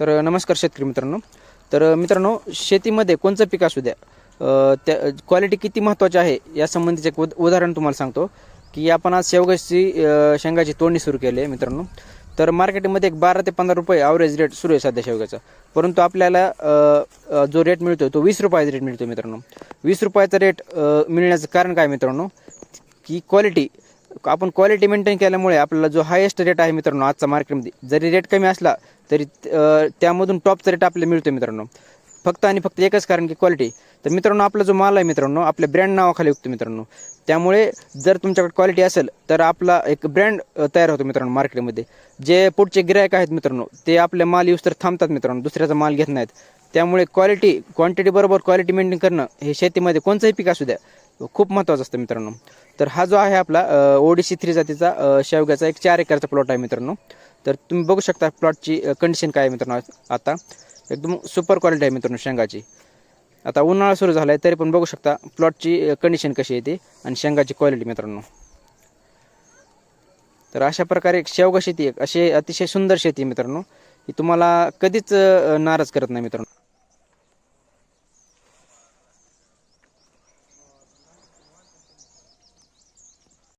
तर नमस्कार शेतकरी मित्रांनो. तर मित्रांनो शेतीमध्ये कोणचं पीक असू द्या त्या क्वालिटी किती महत्त्वाची आहे या संबंधीचं एक उद उदाहरण तुम्हाला सांगतो की आपण आज शेवगाची शेंगाची तोडणी सुरू केली आहे मित्रांनो. तर मार्केटमध्ये एक बारा ते पंधरा रुपये ॲव्हरेज रेट सुरू आहे सध्या शेवग्याचा. परंतु आपल्याला जो रेट मिळतो तो वीस रुपयाचा रेट मिळतो मित्रांनो. वीस रुपयाचा रेट मिळण्याचं कारण काय मित्रांनो की क्वालिटी आपण क्वालिटी मेंटेन केल्यामुळे आपल्याला जो हायेस्ट रेट आहे मित्रांनो आजचा मार्केटमध्ये जरी रेट कमी असला तरी त्यामधून टॉपचा रेट आपल्याला मिळतो मित्रांनो. फक्त आणि फक्त एकच कारण की क्वालिटी तर मित्रांनो आपला जो माल आहे मित्रांनो आपल्या ब्रँड नावाखाली विकतो मित्रांनो. त्यामुळे जर तुमच्याकडे क्वालिटी असेल तर आपला एक ब्रँड तयार होतो मित्रांनो मार्केटमध्ये जे पुढचे गिरायक आहेत मित्रांनो ते आपले माल यूज तर थांबतात मित्रांनो दुसऱ्याचा माल घेत नाहीत. त्यामुळे क्वालिटी क्वांटिटी बरोबर क्वालिटी मेंटेन करणं हे शेतीमध्ये कोणचंही पीक असू द्या खूप महत्त्वाचं असतं मित्रांनो. तर हा जो आहे आपला ओडीसी थ्री जातीचा शेवग्याचा एक चार एकरचा प्लॉट आहे मित्रांनो. तर तुम्ही बघू शकता प्लॉटची कंडिशन काय आहे मित्रांनो आता. एकदम सुपर क्वालिटी आहे मित्रांनो शेंगाची. आता उन्हाळा सुरू झाला आहे तरी पण बघू शकता प्लॉटची कंडिशन कशी येते आणि शेंगाची क्वालिटी मित्रांनो. तर अशा प्रकारे एक शेवगा शेती एक अशी अतिशय सुंदर शेती आहे मित्रांनो ही तुम्हाला कधीच नाराज करत नाही मित्रांनो.